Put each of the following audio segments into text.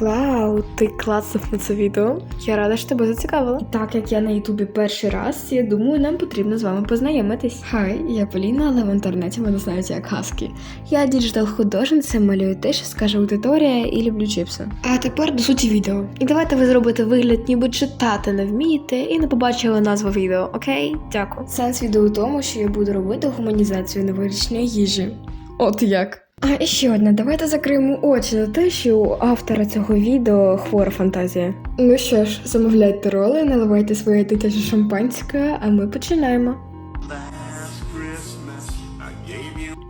Клау, ти клацнув на це відео. Я рада, що тебе зацікавила. І так як я на Ютубі перший раз, я думаю, нам потрібно з вами познайомитись. Хай, я Поліна, але в інтернеті мене знають як Хаскі. Я діджитал-художниця, малюю те, що скаже аудиторія, і люблю чіпси. А тепер до суті відео. І давайте ви зробите вигляд, ніби читати не вмієте, і не побачили назву відео, окей? Дякую. Сенс відео у тому, що я буду робити гуманізацію новорічної їжі. От як. А і ще одне, давайте закриємо очі на те, що у автора цього відео хвора фантазія. Ну що ж, замовляйте роли, наливайте своє дитяче шампанське, а ми починаємо.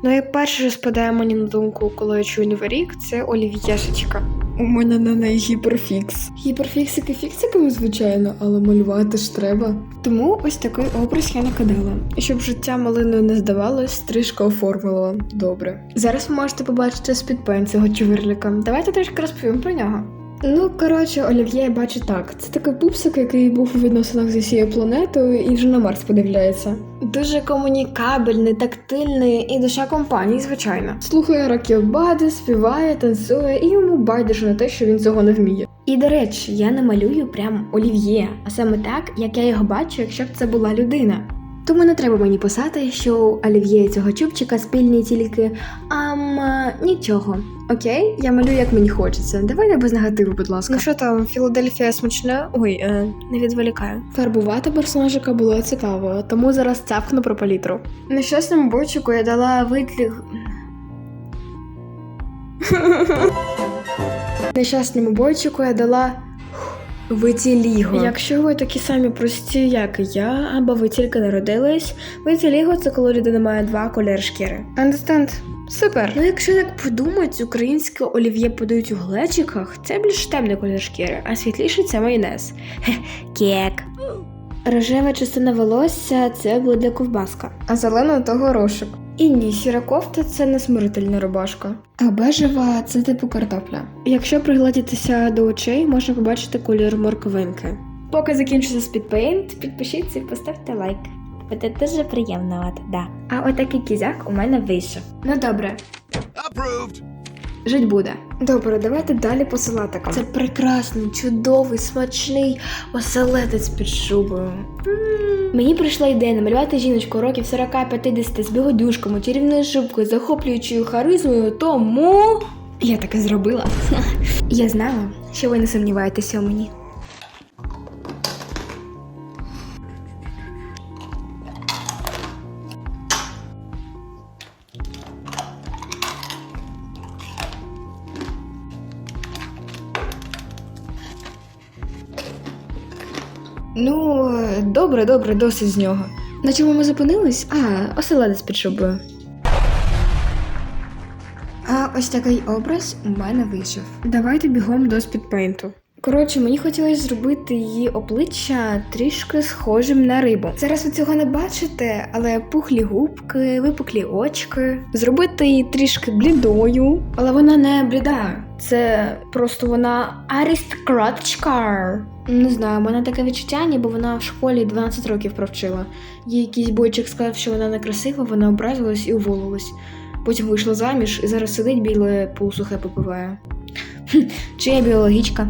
Ну і перше, що спадає мені на думку, коли я чую Новий рік, це олів'єшечка. У мене на неї гіперфікс. Гіперфіксики фіксиками, звичайно, але малювати ж треба. Тому ось такий образ я накидала. Щоб життя малиною не здавалось, стрижка оформила добре. Зараз ви можете побачити спідпен цього чувирліка. Давайте трішки розповім про нього. Ну, коротше, Олів'є я бачу так. Це такий пупсик, який був у відносинах з усією планетою і вже на Марс подивляється. Дуже комунікабельний, тактильний і душа компанії, звичайно. Слухає ракіобади, співає, танцює і йому байдуже на те, що він цього не вміє. І до речі, я не малюю прям Олів'є, а саме так, як я його бачу, якщо б це була людина. Тому не треба мені писати, що у Олів'є цього чубчика спільні тільки ам нічого. Окей, я малюю як мені хочеться. Давайте без негативу, будь ласка. Ну що там, Філадельфія смачна? Ой, е, не відволікаю. Фарбувати персонажика було цікаво, тому зараз цапкну про палітру. Нещасному бойчику я дала витліг. Нещасному бойчику я дала. Витіліго. Якщо ви такі самі прості, як і я, або ви тільки народились, витіліго це коли людина має два кольори шкіри. Understand? Супер. Ну, якщо так подумати, українське олів'є подають у глечиках, це більш темний колір шкіри, а світліший це майонез. Кек. Рожева частина волосся це буде ковбаска, а зелена то горошок. І ні, сіра кофта це не смирительна рубашка. А бежева це типу картопля. Якщо приглядітися до очей, можна побачити колір морковинки. Поки закінчиться спідпейнт, підпишіться і поставте лайк. Буде дуже приємно, от, да. А отакий кізяк у мене вийшов. Ну добре, approved. Жить буде. Добре, давайте далі по салатикам. Це прекрасний, чудовий, смачний оселедець під шубою. Мені прийшла ідея намалювати жіночку років 40-50 з бігодюшками, чарівною шубкою, захоплюючою харизмою, тому я таке зробила. Я знала, що ви не сумніваєтеся у мені. Ну, добре, добре, досить з нього. На чому ми зупинились? А, оселедець під шубою. А ось такий образ у мене вийшов. Давайте бігом до спідпейнту. Коротше, мені хотілося зробити її обличчя трішки схожим на рибу. Зараз ви цього не бачите, але пухлі губки, випуклі очки. Зробити її трішки блідою, але вона не бліда. Це просто вона аристократичка. Не знаю, у мене таке відчуття, ніби вона в школі 12 років провчила. Їй якийсь бойчик сказав, що вона некрасива, вона образилась і уволилась. Потім вийшла заміж і зараз сидить біле полусухе попиває. Чи я біологічка?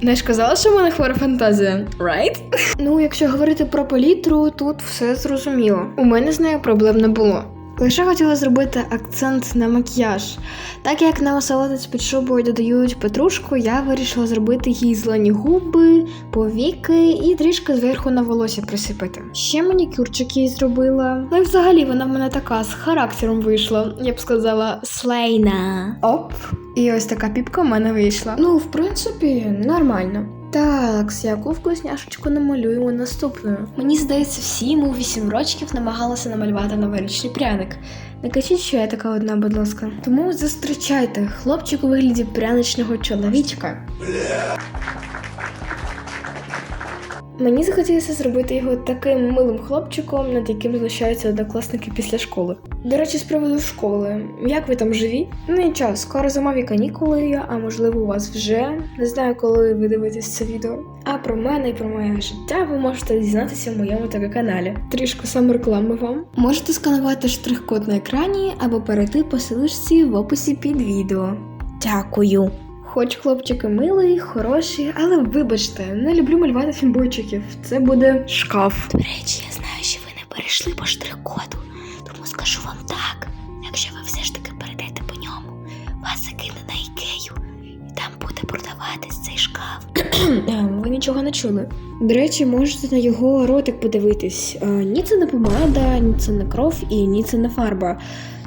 Не ж казала, що в мене хвора фантазія, right? Ну, якщо говорити про палітру, тут все зрозуміло. У мене з нею проблем не було. Лише хотіла зробити акцент на макіяж. Так як на оселедець під шубою додають петрушку, я вирішила зробити їй зелені губи, повіки і трішки зверху на волосся присипати. Ще манікюрчик їй зробила. Ну і взагалі вона в мене така з характером вийшла. Я б сказала слейна. Оп. І ось така піпка в мене вийшла. Ну, в принципі, нормально. Так, яку вкусняшечку намалюємо наступною. Мені здається, всі ми у 8 рочків намагалися намалювати новорічний пряник. Не кажіть, що я така одна, будь ласка. Тому зустрічайте хлопчик у вигляді пряничного чоловічка. Мені захотілося зробити його таким милим хлопчиком, над яким знущаються однокласники після школи. До речі, з приводу школи. Як ви там живі? Ну нічого, скоро зимові канікули, а можливо у вас вже. Не знаю, коли ви дивитесь це відео. А про мене і про моє життя ви можете дізнатися в моєму ТВ каналі. Трішки саме реклами вам. Можете сканувати штрих-код на екрані або перейти по силочці в описі під відео. Дякую. Хоч хлопчик і милий, хороший, але вибачте, не люблю малювати фімбойчиків. Це буде шкаф. До речі, я знаю, що ви не перейшли по штрих-коду, тому скажу вам так. Якщо ви все ж таки перейдете по ньому, вас закине на ікею, і там буде продаватись цей шкаф. Ем, Ви нічого не чули. До речі, можете на його ротик подивитись. Е, Ні, це не помада, ні це не кров і ні це не фарба.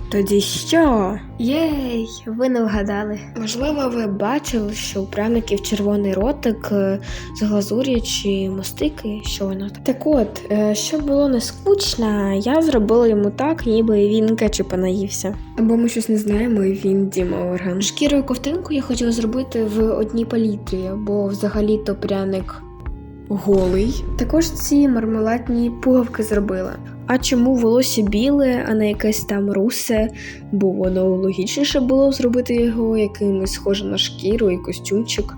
Тоді що? Єй, ви не вгадали. Можливо, ви бачили, що у пряників червоний ротик е, з глазурі чи мостики, що воно так. Так от, е, щоб було не скучно, я зробила йому так, ніби він кетчупа наївся. Або ми щось не знаємо, і він Діма Орган. Шкірою ковтинку я хотіла зробити в одній палітрі, бо взагалі-то пряник голий. Також ці мармеладні пуговки зробила. А чому волосся біле, а не якесь там русе? Бо воно логічніше було зробити його якимось схожим на шкіру і костюмчик.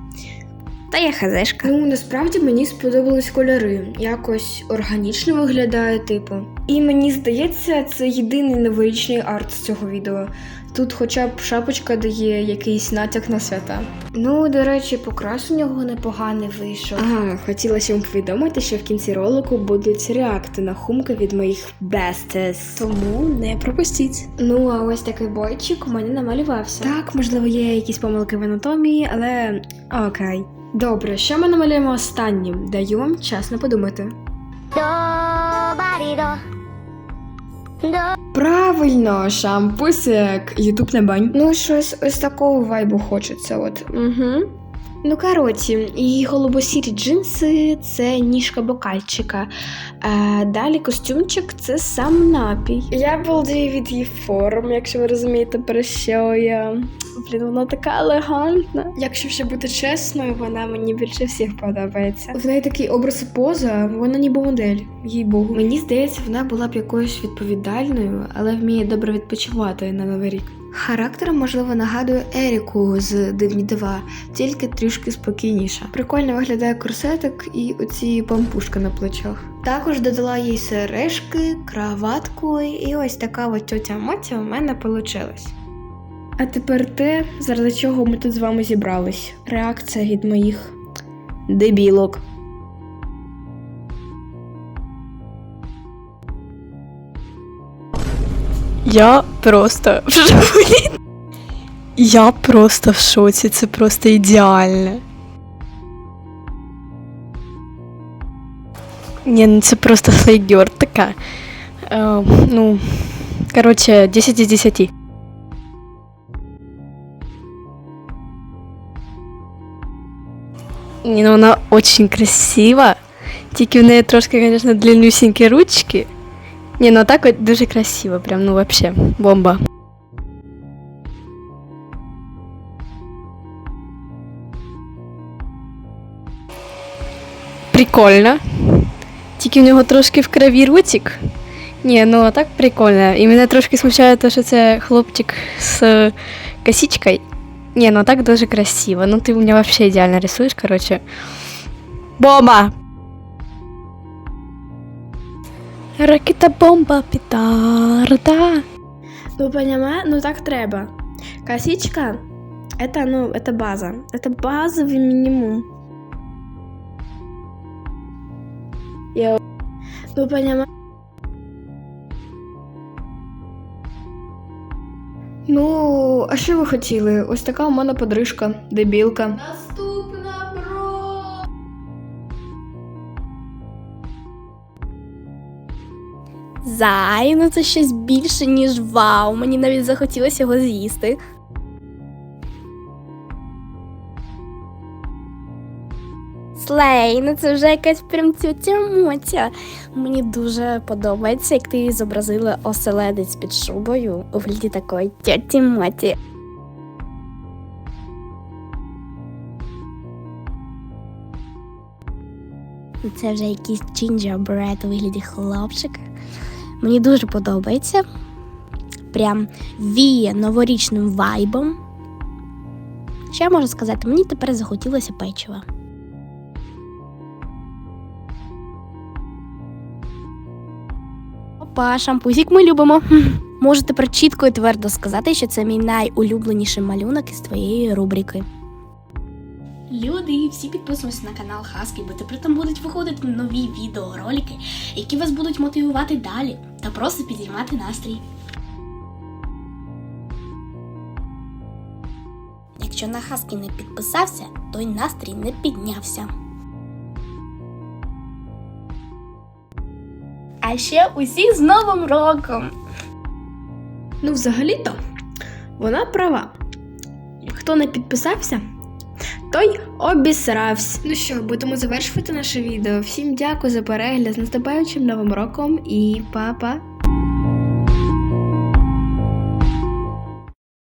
Та я хазешка. Ну, насправді мені сподобались кольори. Якось органічно виглядає, типу. І мені здається, це єдиний новорічний арт з цього відео. Тут хоча б шапочка дає якийсь натяк на свята. Ну, до речі, покрас у нього непоганий вийшов. Ага, хотілося вам повідомити, що в кінці ролику будуть реакти на хумки від моїх бестес. Тому не пропустіть. Ну, а ось такий бойчик у мене намалювався. Так, можливо, є якісь помилки в анатомії, але окей. Добре, що ми намалюємо останнім? Даю вам час не подумати. Правильно, шампусик, Ютуб не бань. Ну, щось ось такого вайбу хочеться, от. Угу. Ну, коротше, і голубосірі джинси це ніжка бокальчика. А далі костюмчик це сам напій. Я балдію від її форм, якщо ви розумієте, про що я. Блін, вона така елегантна. Якщо ще бути чесною, вона мені більше всіх подобається. В неї такий образ і поза, вона ніби модель, їй богу. Мені здається, вона була б якоюсь відповідальною, але вміє добре відпочивати на новий рік. Характером, можливо, нагадує Еріку з Дивні дива, тільки трішки спокійніша. Прикольно виглядає корсетик і оці пампушки на плечах. Також додала їй сережки, краватку, і ось така от тьотя Мотя у мене получилась. А тепер те, заради чого ми тут з вами зібрались. Реакція від моїх дебілок. Я просто в шоці. Я просто в шоці, це просто ідеально. Ні, ну це просто флейгер така. Е, ну, короче, 10 із 10. Ні, ну вона очень красива. Тільки в неї трошки, звісно, длиннюсінькі ручки. Ні, ну так от дуже красиво, прям, ну вообще, бомба. Прикольно. Тільки в нього трошки в крові ротик. Ні, ну а так прикольно. І мене трошки смущає те, що це хлопчик з косичкою. Ні, ну так дуже красиво. Ну ти у мене вообще ідеально рисуєш, короче. Бомба! Ракета бомба петарда. Ну, понимаю, ну так треба. Косичка это, ну, это база. Это базовый минимум. Я... Ну, понимаю. Ну, а що ви хотіли? Ось така у мене подрижка, дебілка. Наступна Зай, ну це щось більше, ніж вау. Мені навіть захотілося його з'їсти. Слей, ну це вже якась прям тютя моця. Мені дуже подобається, як ти зобразила оселедець під шубою у вигляді такої тьоті моті. Це вже якийсь gingerbread у вигляді хлопчика. Мені дуже подобається. Прям віє новорічним вайбом. Що я можу сказати? Мені тепер захотілося печива. Опа, шампусик ми любимо. Можу тепер чітко і твердо сказати, що це мій найулюбленіший малюнок із твоєї рубрики. Люди, всі підписуйтесь на канал Хаски, бо тепер там будуть виходити нові відеоролики, які вас будуть мотивувати далі та просто підіймати настрій. Якщо на Хаскі не підписався, то й настрій не піднявся. А ще усіх з Новим роком! Ну, взагалі-то, вона права. Хто не підписався, той обісрався. Ну що, будемо завершувати наше відео. Всім дякую за перегляд з наступаючим новим роком і па-па!